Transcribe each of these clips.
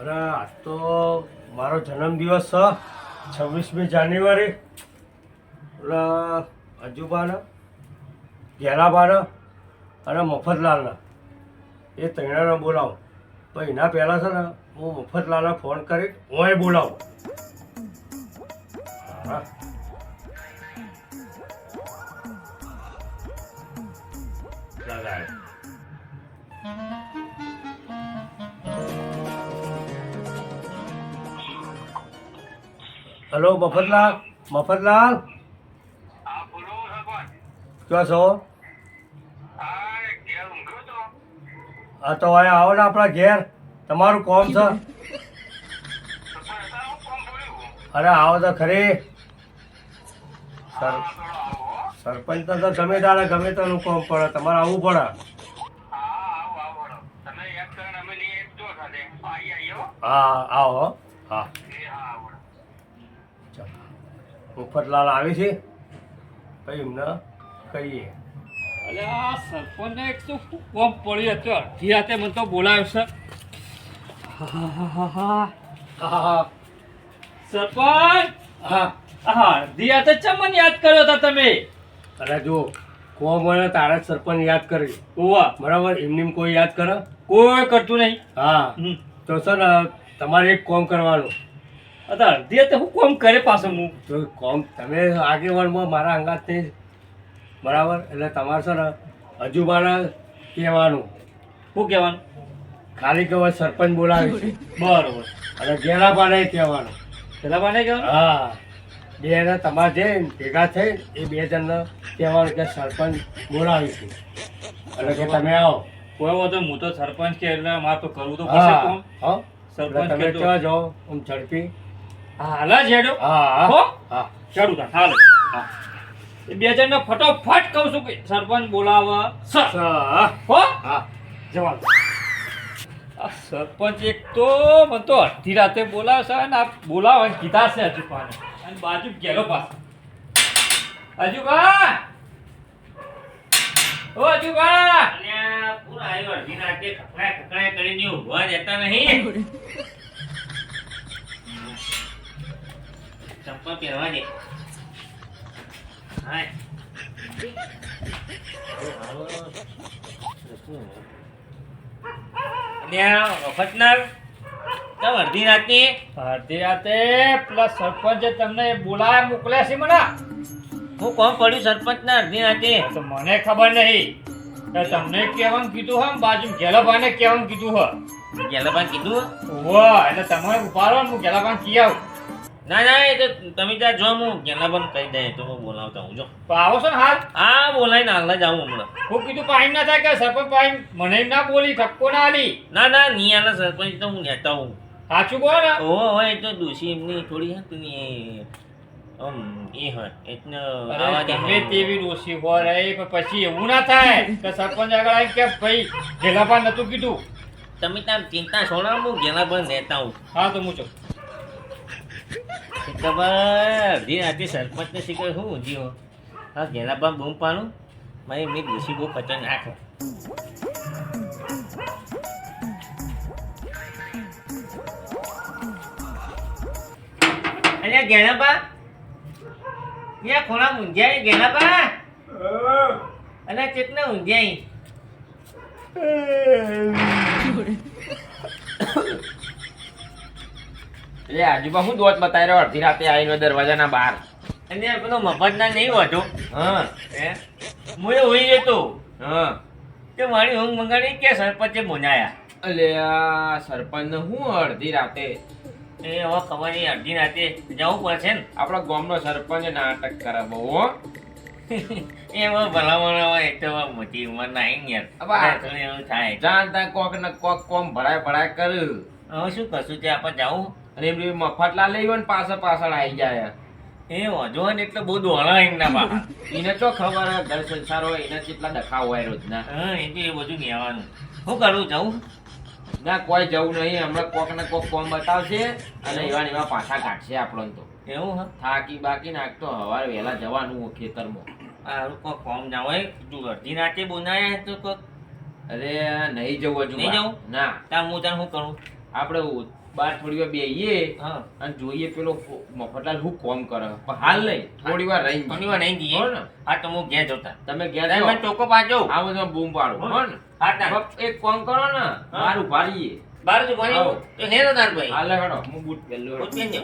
અરે, આજ તો મારો જન્મદિવસ છે, છવ્વીસમી જાન્યુઆરી. એટલે અજુબાના ઘેરાબાના અને મફતલાલના. એ ત્રણેયને બોલાવો. પણ એના પહેલાં છે ને, હું મફતલાલને ફોન કરી હું એ બોલાવું. હા. હલો મફતલાલ મફતલાલ? હા ક્યાં છો? હા તો. હવે આવો ને આપણા ઘેર. તમારું કોમ છે? હું અરે આવો તો ખરી. સર હા સરપંચ તો તો ગમે તારે ગમે તેનું કોમ પડે તમારે આવવું પડે. હા આવો આવો વળો. તમે યાદ કરીને અમે નહીં એક જો સાથે આવી આવ્યો હા આવો હો. હા એ હા વળો. ચાલો મફતલાલ આવે છે. પછી એમને કહીએ. અરે આ સરપંચને એક તો કોમ પડી હતો અડધી રાતે મને તો બોલાવ્યો છે. હા. સરપંચ! હા. હા અડધી રાતે ચમ મને યાદ કર્યો હતા તમે? અરે જો કોમ મને તારે સરપંચ યાદ કરી. ઓવા. બરાબર? એમની કોઈ યાદ કરે? કોઈ કરતું નહીં. હા. તો ને તમારે એક કોમ કરવાનું. અડધી તે હું કોમ કરે પાછો હું તો કોમ તમે આગેવાનમાં મારા અંગાતથી બરાબર? એટલે તમારે છે ને અજુબાને કહેવાનું. શું કહેવાનું? ખાલી કહેવાય સરપંચ બોલાવે છે. બરાબર. અને ઘેરાબાને કહેવાનું. પેલા બાને કહેવાનું? હા. બે એને તમારે જે ભેગા થઈ એ બે જણને કહેવાનું કે સરપંચ બોલાવી છે. એટલે કે તમે આવો. કોઈ વાંધો હું તો સરપંચ કે એટલે મારે તો કરવું તો પડશે હા. કોમ. હા. સરપંચ તમે કેવા જાઓ આમ ઝડપી. હાલા જ હા હો? હા? હા. ચાલુ તા હાલ. હા. એ બે જણને ફટોફટ કહું છું કે સરપંચ બોલાવા હા. હો? હા. જવા આ સરપંચ એક તો મને તો અડધી રાતે બોલાવશે અને આ બોલાવે કીધા છે હજુ પાને અને બાજુ ગેલો પાસ હજુ બા ઓ હજુ બા પૂરા આવ્યો અડધી રાતે ખખડાય ખખડાય કરીને ઊંઘવા દેતા નહીં. ચંપલ પહેરવા દે. હાય. વખતનાર, કેમ અડધી રાતે અડધી રાતે પેલા સરપંચે તમને બોલાવા મોકલ્યા છે મને. હું કોણ પડ્યું સરપંચના અડધી રાતે? તો મને ખબર નહીં. તમને કેવાનું કીધું હમ બાજુ ગેલાભાને કેવાનું કીધું હે. કીધું? વાહ એટલે તમે ઉપાડો હું ગેલાભાઈ કી આવું. ના ના એ તો તમે ત્યાં જો હું બંધ કહી દે તો હું બોલાવતા હું જો. તો આવો છો ને હાલ? હા બોલાઈને હાલ જ આવું હમણાં. હું કીધું પાઈમ ના થાય કે સરપંચ પાઈમ મને ના બોલી ઠપકો ના આલી. ના ના નિયાના સરપંચ તો હું લેતા હું સાચું કહો ને. ઓ હોય તો દોષી એમની થોડી હતી ને એ આમ એ હોય એટલે ગમે તેવી દોષી હોય રે પણ પછી એવું ના થાય કે સરપંચ આગળ આવી કે ભાઈ ગેલાભા નતું કીધું. તમે ત્યાં ચિંતા છોડો હું ગેલા બંધ રહેતા હું હા તો હું છું ખબર. અડધી રાતે સરપંચને શીખર શું ઊંધી હો? બંધ બૂમ પાડું. મારી મેં ઘૂસી બહુ ખતરનાક હે. અલ્યા ગેલાબા ત્યાં ખોણા ઊંઝાય ગેલાબા અલ્યા ચેતના ઊંઝાય એટલે આજુબા હું દોત બતાવી રહ્યો અડધી રાતે આવીને દરવાજાના બહાર. અને પેલો મફતના નહીં હોતો? હા. હે? હું એ હોઈ જતો હા. કે મારી ઊંઘ મંગાડી કે સરપંચે મોનાયા અલે આ સરપંચ હું અડધી રાતે? એ હવે ખબર નહીં અડધી રાતે જવું પડશે ને. આપણા ગામનો સરપંચ નાટક કરે બહુ હો એમાં ભલામણ હોય એક તો મોટી ઉંમર ના આવી ને યાર. હવે એવું થાય. જાણતા કોક ને કોક કોમ ભરાય ભરાય કર્યું હવે શું કશું છે આપણે જવું અને એમની મફતલા લઈ હોય ને પાછળ પાછળ આવી જાય એ વધુ ને એટલે બહુ દોડા એમના બહાર એને તો ખબર ઘર સંસાર હોય એને કેટલા ડખા હોય રોજના. હા એટલે એ બધું લેવાનું શું કરું જવું? ના કોઈ જવું નહીં હમણાં કોક ને કોક કોમ બતાવશે અને એવા? એવા પાછા કાઢશે આપણને તો. એવું હા? થાકી બાકી નાખતો હવાર વહેલા જવાનું ખેતરમાં. સારું કોક ફોર્મ ના હોય તું અડધી રાતે બોનાય તો કોક અરે નહીં જવું હજુ નહીં જવું? ના. ત્યાં હું તને શું કરું? આપણે બાર થોડી વાર બેહીએ અને જોઈએ પેલો મફતલાલ હું કોમ કરે? પણ હાલ નહીં થોડી વાર રહી થોડી વાર નહીં જઈએ. ને? હા તો હું ઘેર જોતા. તમે ઘેર તમે ચોકો પાછો. આ બધું બૂમ પાડો. હો ને. હા એક કોમ કરો ને. બાર ઊભા રહીએ. બાર જ આવો. તો હેરો તાર ભાઈ. હાલે હડો. હું બૂટ પહેરલો બૂટ પહેરજો.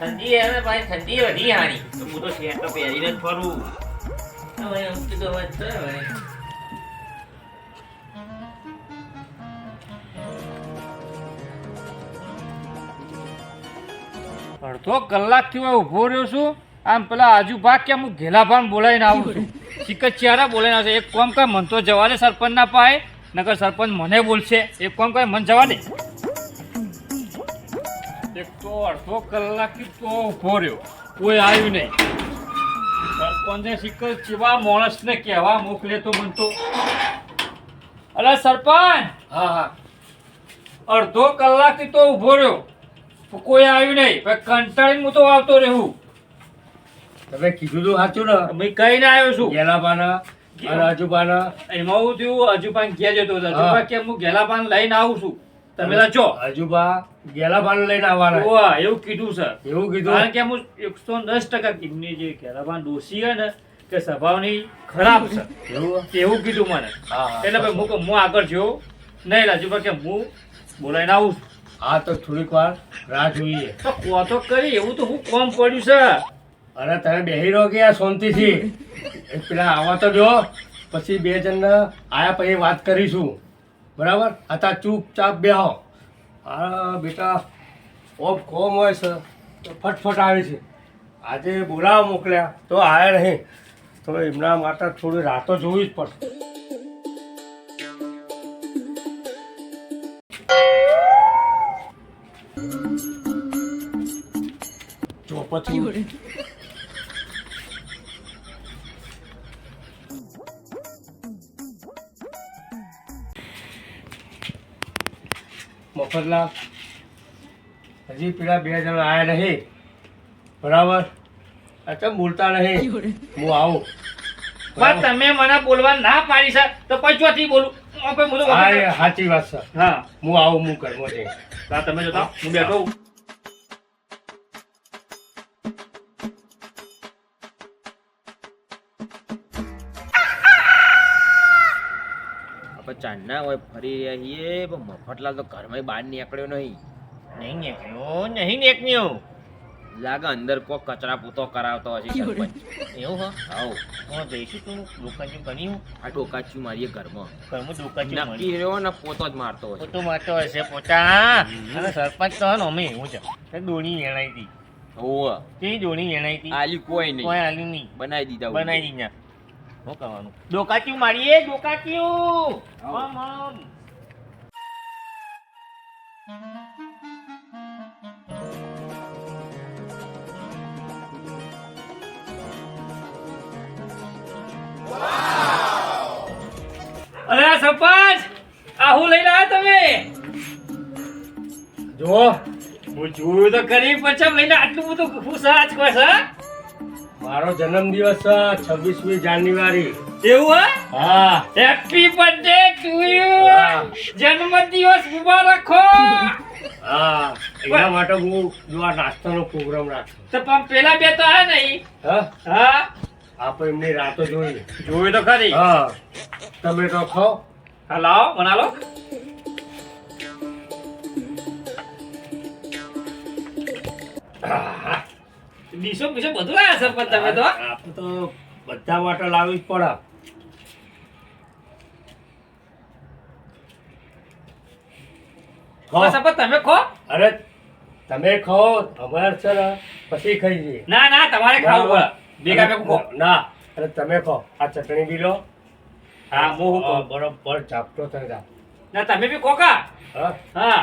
ઠંડી હે ભાઈ ઠંડી વધી હારી. તો હું તો શેર તો પહેરીને જ ફરું. હવે એમ કીધું હવે છે અડધો કલાકથી હું ઊભો રહ્યો છું. આમ પેલા આજુ ભાગ કે હું ઘેલાભાન બોલાવીને આવું છું. શિકત ચારા બોલાવીને આવશે એક કોમ કર મન તો જવા દે સરપંચ ના પાય નકર સરપંચ મને બોલશે. એક કોમ કર મન જવા દે. એક તો અડધો કલાકથી તો ઊભો રહ્યો. કોઈ આવ્યું નહીં. સરપંચે શિકત ચેવા માણસને કહેવા મોકલે તો મન તો. અલા સરપંચ! હા હા. અડધો કલાકથી તો ઊભો રહ્યો. કોઈ આવ્યું નહીં. કંટાળી કંટાળીને હું તો આવતો રહું. તમે કીધું તું સાચું ને? મેં ના આવ્યો છું. ગેલાબાના અને આજુબાના એમાં હું થયું હજુપાન ક્યાં જતો હતો. હજુપા કે હું ગેલા પાન લઈને આવું છું. તમે લાચો છો ગેલા પાન લઈને આવવાના. ઓવા એવું કીધું સર એવું કારણ કીધું કે હું એકસો દસ ટકા કિમની જે ગેલાપાન ડોસી છે ને કે સ્વભાવની ખરાબ છે. એવું એવું કીધું મને. એટલે ભાઈ હું હું આગળ જોઉં. નહીં રાજુભા કે હું બોલાઈને આવું છું. હા તો થોડીક વાર રાહ જોઈએ. તો તો કરી એવું તો હું કોમ પડ્યું છે. અરે તમે બેહી રહો કે યાર શાંતિથી? પેલા આવા તો જો પછી બે જણને આયા પછી વાત કરીશું. બરાબર? હતા ચૂપચાપ બેહો. હા બેટા ઓફ કોમ હોય છે. તો ફટફટ આવે છે. આજે બોલાવા મોકલ્યા તો આયા નહીં. તો એમના માટે થોડી રાતો જોવી જ પડશે. પછી. મફતલાલ હજી પેલા બે જણા આયા નહીં. બરાબર? અચ્છા બોલતા નહીં? હું આવું. પણ તમે મને બોલવા ના પાડી સર તો પછી ચોથી બોલું? સાચી વાત છે. હા. હું આવું હું જઈ તમે જોતા હું બેઠો ચાંદના હોય ફરી રહ્યા છીએ પણ મફતલાલ તો ઘરમાં બહાર નીકળ્યો નહીં. નહીં નીકળ્યો નહીં નીકળ્યો. લાગે અંદર કોક કચરા પૂતો કરાવતો હશે સરપંચ. એવું હા? આવો. હું જઈશું તું દુકાન કર્યું આ ટોકાચ્યું મારી ઘરમાં. ઘરમાં દુકાન નક્કી રહ્યો ને પોતો જ મારતો હશે. પોતો મારતો હશે પોતા અને સરપંચ તો ને અમે એવું છે તે દોણી વેણાઈ હતી. ઓવે તે દોણી વેણાઈ હતી. આલી કોઈ નહીં. કોઈ આલી નહીં. બનાવી દીધા બનાવી દીધા. શું કરવાનું? ડોકાચ્યું મારીએ ડોકાચ્યું. આમ આમ અરે સરપંચ આ હું લઈને આવ્યા તમે? જો હું જોયું તો કરી પછી લઈને આટલું બધું ખુશ આજ કોઈ છે મારો જન્મદિવસ છવ્વીસમી જાન્યુઆરી. એવું હે? હા. Happy birthday to you. જન્મદિવસ મુબારક હો હા. એના માટે હું જો આ નાસ્તાનો પ્રોગ્રામ રાખું. તો પણ પેલા બે તો હે નહીં. હા? હા. આપણે એમની રાતો જોઈએ જોયું તો ખરી. હા. તમે તો ખાઓ. હા લાવો બનાવો. ડીશો બીશો બધું લાયા સરપંચ તમે તો. આપણે તો બધા માટે લાવવી જ પડે. સરપંચ તમે ખો. અરે તમે ખાઓ અમારે છે ને પછી ખાઈ જઈએ. ના ના તમારે ખાવું પડે. ભેગા ભેગું ખો. ના અરે તમે ખો. આ ચટણી બી લો. હા હું હું બરોબર ચાપટો થઈ ના તમે બી ખો કા? હા.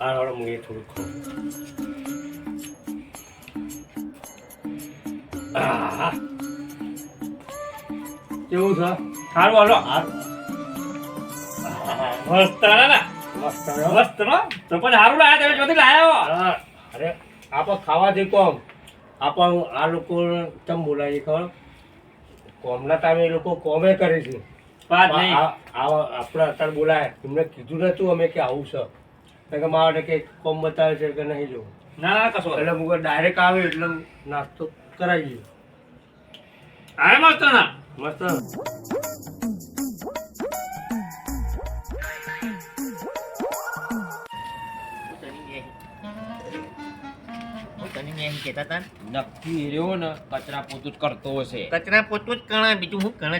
હા હવે હું એ થોડું ખાઉં. કેવું છે? સારું હાલો. મસ્ત ના મસ્ત મસ્ત નો? તો પણ સારું લાયા તમે જોતી લાયા અરે અરે આપણે ખાવાથી કોમ. આપણ આ લોકો કેમ બોલાવીએ ખબર? કોમના ટાઈમે એ લોકો કોમે કરે છે. આપણે અત્યારે બોલાય. એમને કીધું નતું અમે કે આવું છે. કે મારા કે કોમ બતાવે છે કે નહીં જો. ના ના કશો એટલે હું ડાયરેક્ટ આવે એટલે નાસ્તો કરાવી દઈએ આરે મસ્ત ના ને, નક્કી રહ્યો ને કચરા પોતું જ કરતો હશે કચરા પોતું જ કણા બીજું શું કણે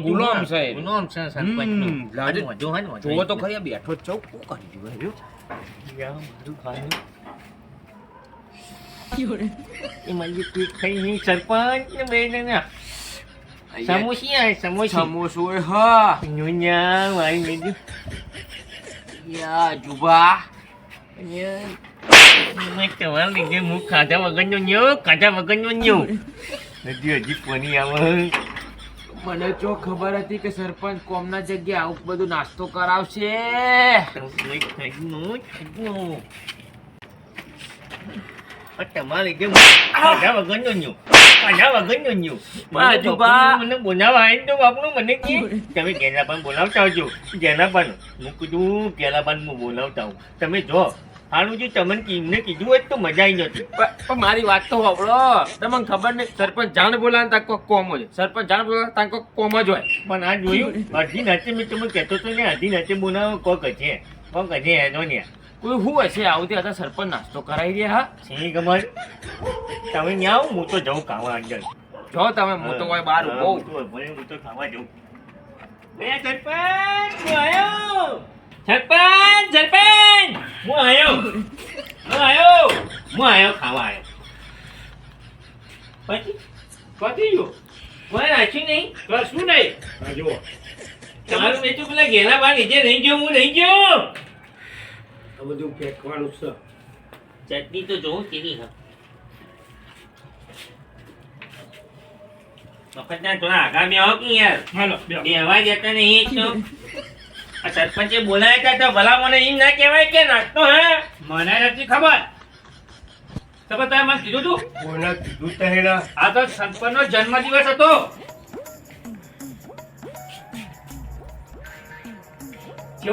ગુલામ છે. ગુલામ છે સરપંચનો હમ, લાજુ. વાંધો. તો ખરી બેઠો જ છું શું કરી દીધું મારું. એ મારી પેટ ખાઈ નહીં, સરપંચ ને બે જણા. સમોસી આય, સમોસી. સમોસો હા ન્યુન્યા, મારી મેજુ. યા જુબા મેં તમારા લીધે હું ખાધા વગરનો ન્યો, ખાધા વગરનો ન્યો. હજી હજી કોની આવે મને જો ખબર હતી કે સરપંચ કોમના જગ્યાએ આવું બધું નાસ્તો કરાવશે. આ તમારા હું ખાધા વગરનો ન્યો. ખાધા વગરનો ન્યો. બા, મને બોલાવા આવીને તો બાપનું મને કહે, તમે ગેલાબાન બોલાવતા આવજો ગેલાબાન હું કીધું ગેલાબાન હું બોલાવતા આવું તમે જો હારું જો તમને કીમને કીધું હોત તો મજા આવી નથી પણ મારી વાત તો સાંભળો તમને ખબર નહીં સરપંચ જાણ બોલાવે તાંકો કોમ જ સરપંચ જાણ બોલાવે તાંકો કોમ જ હોય પણ આ જોયું અડધી નાચે મેં તમને કહેતો તો ને અડધી નાચે બોલાવો કોક હશે કોક હશે એનો ને કોઈ હું હશે આવું તે સરપંચ નાસ્તો કરાવી દે હા? સિંહ કમર તમે ન્યા આવો હું તો જાઉં ખાવા અંદર જો તમે હું તો કોઈ બહાર ઊભો હું તો ખાવા જાઉં. એ સરપંચ હું આયો? સરપંચ સરપંચ! હું આયો? હું આયો? હું આયો ખાવા આયો. પછી પતી ગયો? કોઈ રાખ્યું નહીં? કશું નહીં? હા જુઓ. તમારું મેં તો પેલા ઘેલા બહાર નીચે નહીં ગયો હું નહીં ગયો. આ બધું ફેંકવાનું છે. ચટણી તો જોઉં કેવી હા. વખતના થોડા આગા બે આવો કે યાર? હાલો બે અવાજ જતા નહીં એક તો. આ સરપંચે બોલાયા હતા તો ભલા મને એમ ના કહેવાય કે નાસ્તો હે? મને નથી ખબર. તમે તમે મને કીધું તું? કોઈને કીધું ને આ તો સરપંચનો જન્મદિવસ હતો.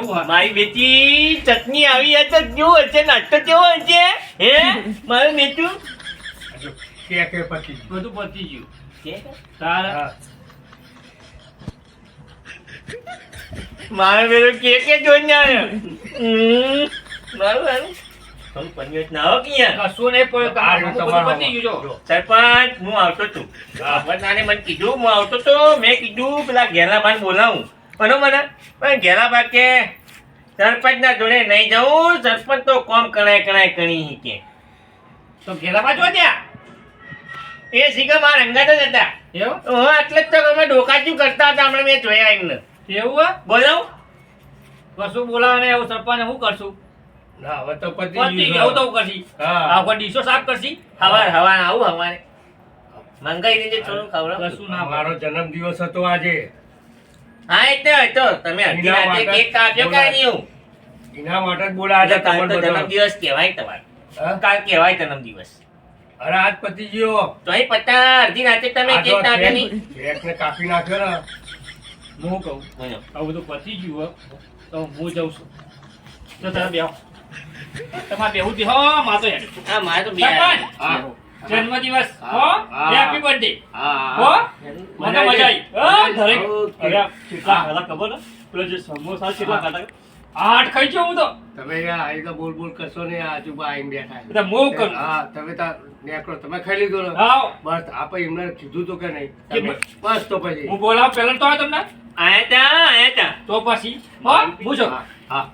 મારી બેટી ચટણી આવી હશે કેવું હશે નાસ્તો કેવો હશે? હે? મારું બેટું? કે કે બધું પતી ગયું. કે? તારે? હા. મારો બેટો કે કે જોઈને આવ્યો. મારું મારું. તમે પંચાયત ના આવો કે કશું નહીં પડ્યું તમારું પતી ગયું સરપંચ હું આવતો છું. બધાને મને કીધું હું આવતો તો મેં કીધું પેલા ઘેલાબાન બોલાવું. બરોબર ને પણ ઘેલાબા કે સરપંચ ના જોડે નહીં જવું સરપંચ તો કોમ કણાય કણાય કણી કે તો ઘેલામાં જો ત્યાં? એ શીખા મારા અંગાત જ હતા. એવું? હા એટલે જ તો અમે ડોકાચ્યું કરતા હતા હમણાં મેં જોયા એમને એવું હે? બોલાવું? કશું બોલાવે એવું સરપંચ હું કરશું? ના હવે તો પતી પતી ગયું. તો કરશી? હા. આ વખત ડીશો સાફ કરશી? હવાર હવાર આવું હવારે. મંગાઈ રીતે થોડું ખવડાવ. કશું ના મારો જન્મ દિવસ હતો આજે. હા એ તો તમે અડધી રાતે કેક કાપ્યો કાંઈ નહીં એના માટે જ બોલાયા આજે કાલ તો તમને બધા. કહેવાય તમારો. કાલ કહેવાય જન્મદિવસ અરે આજ પતી ગયો તો અહીં અડધી રાતે તમે કેક કાપ્યો કેક- નહીં. કાપી નાખ્યો ને હું કહું. બોલો. આ બધું પતી ગયું હો, તો હું જઉં છું. તો તમે બેહો. તમારે બેહું થી હો માં તો. હા મારે તો બે હા. જન્મદિવસ હો હેપી બર્થડે હો મને મજા આવી ધરે અરે કેટલા ખાધા ખબર? પેલો જે સમોસા કેટલા ખાધા આઠ ખાઈ ગયો હું તો. તમે આ રીતે બોલ બોલ કરશો ને આજુબા આવીને બેઠા છે. બધા મોં કરું. હા તમે તાર નેકરો તમે ખાઈ લીધો ને? હા. બસ આપણે એમને કીધું તો કે નહીં. બસ તો પછી. હું બોલાવ પેલા તો આવે તમને? આયા તા આયા તા. તો પછી. હો પૂછો. હા,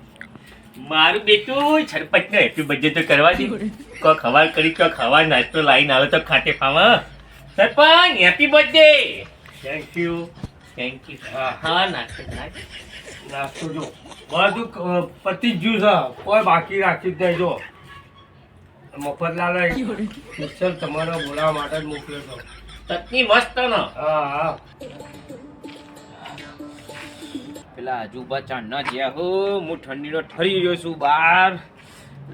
મારું બેટું સરપંચ ને હેપી બર્થડે તો કરવા દે. કો ખવાર કરી તો ખવાર નાસ્તો લાવીને આવે તો ખાતે ખાવા sarpanch happy birthday thank you thank you હા. હા નાસ્તો નાસ્તો જો. બધું ક- પતી જ છે. કોઈ બાકી રાખી જ નહીં જો. મફતલાલ સ્પેશિયલ તમારો બોલાવવા માટે જ મોકલ્યો છો ચટણી મસ્ત ને. હા હા. પેલા આજુબા ચાંદ ના જ્યાં હો હું ઠંડીનો ઠરી રહ્યો છું બહાર.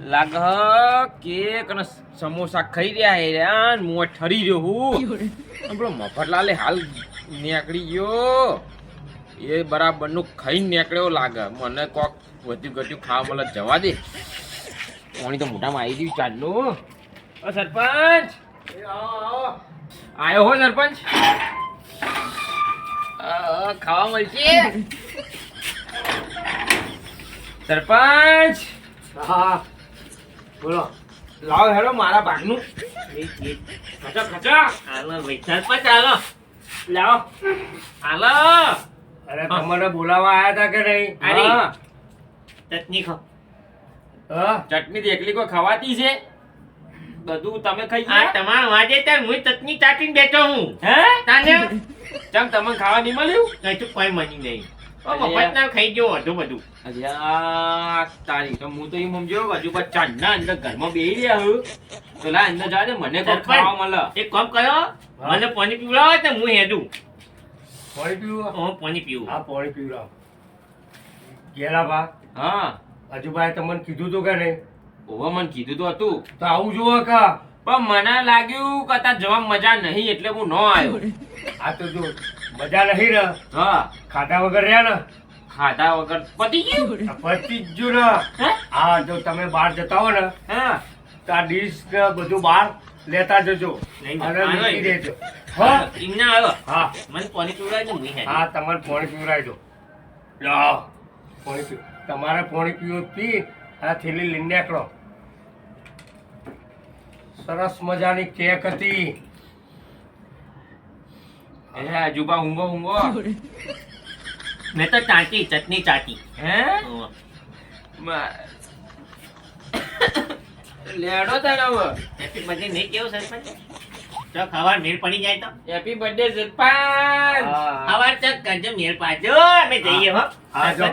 લાગ કેક અને સમોસા ખાઈ રહ્યા હે રહ્યા ને ઠરી રહ્યો હું. પેલો મફતલાલે હાલ નીકળી ગયો. એ બરાબરનું ખાઈને નીકળ્યો લાગે. મને કોક વધુ ઘટ્યું ખાવા મળે જવા દે. પાણી તો મોઢામાં આવી ગયું ચાલનું. ઓ સરપંચ. આયો હો સરપંચ. ખાવા મળશે? સરપંચ. હા. બોલો. લાવો હેડો મારા ભાગનું. ખચો ખચો. હાલો ભાઈ ચાલો. હાલો લાવો. હાલો. અરે તમારે બોલાવા આવ્યા હતા કે નહીં? અરે. ચટની ચટણી ખો. હા. ચટણી તો એકલી કોઈ ખવાતી છે? બધું તમે ખાઈ આ ગયા તમારા વાજે તાર હું ચટણી ચાટીને બેઠો હું. હે? તાને ચમ તમને ખાવા નહીં મળ્યું? કઈ તું કોઈ મની નહીં. ઓ અરે. મફત ના ખાઈ ગયો વધુ બધું. તારી તો હું તો એમ સમજ્યો હજુ પણ ચાંદના અંદર ઘરમાં બેહી રહ્યા હું. તો લા અંદર જા મને કોઈ ખાવા મળે. એક કામ કરો મને પાણી પીવડાવો તો હું હેડું. પાણી પીવું? હું પાણી પીવું. હા પાણી પીવડાવ. ગેલા બા હા. હજુભાઈ તમને કીધું તું કે નહીં. ઓવા મને કીધું તો હતું. તો આવું જુઓ કા. પણ મને લાગ્યું કે તાર જવા મજા નહીં એટલે હું ન આવ્યો. આ તો જો મજા નહીં ને હા. ખાધા વગર રહ્યા ને? ખાધા વગર પતી ગયું? પતી જ જો ને. હા? જો તમે બહાર જતા હો ને હા? તો આ ડીશ ને બધું બહાર લેતા જજો. નહીં, અને મૂકી દેજો. હા આવ્યો હા. મને પાણી પીવડાવે તો હું હા તમારે પાણી પીવડાવી દો લો પાણી પીવ તમારે પાણી પીવું પી આ થેલી લઈને નીકળો. સરસ મજાની કેક હતી. એ આજુબા ઊંઘો ઊંઘો. મેં તો ચાટી ચટણી ચાટી. હે? લેડો તને હવે. હેપી બર્થડે નહીં કેવું સરપંચ? તો ખાવા મેળ પડી જાય તો? Happy birthday sarpanch. ખાવા ચક કરજો મેળ પાજો અમે જઈએ હો. હા જો.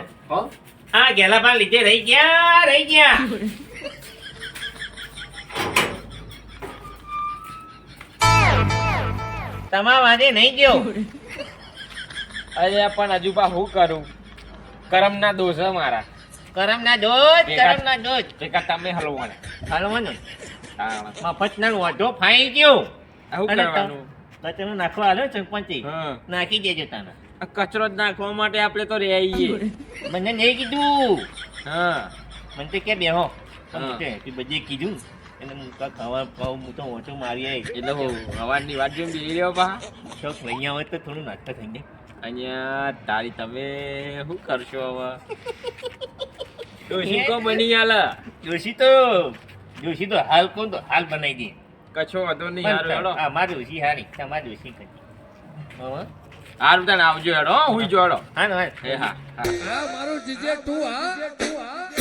હા ગેલા પણ લીધે રહી ગયા રહી ગયા. તમારા વાંધે નહીં ગયો. અરે પણ હજુબા હું કરું? કરમના દોષ હે મારા. કરમ ના દોષ ભેગા- કરમ ના દોધ એકા તમે હલવાના. હાલવાનું. મફત ના વધો ફાઈ ગયો. આવું કરવાનું? કચરો નાખવા હાલો સરપંચી નાખી દેજો તને કચરો જ નાખવા માટે આપણે તો રહીએ મને નહીં કીધું. હા. મને તો કે બેહો. બધે કીધું. એટલે કાંઈ ખાવા હું તો ઓછો મારી આવી એટલે હું હવાની વાત જોઈને બેહી રહ્યો પા શોખ અહીંયા હોય તો થોડું નાસ્તો થઈ જાય. અહીંયા તારી તમે શું કરશો હવે? ડોશી કો બની આલે જોશી તો જોશી તો હાલ કોણ તો? હાલ બનાવી દે. કછો વાંધો નહીં હારું હેડો. હા મારી જોશી હારી તમારી જોશી કરી. હા હારું તને આવજો હેડો હું જોડો હેડો. હા હા. હા હા. મારું જીજે તું હા તું હા.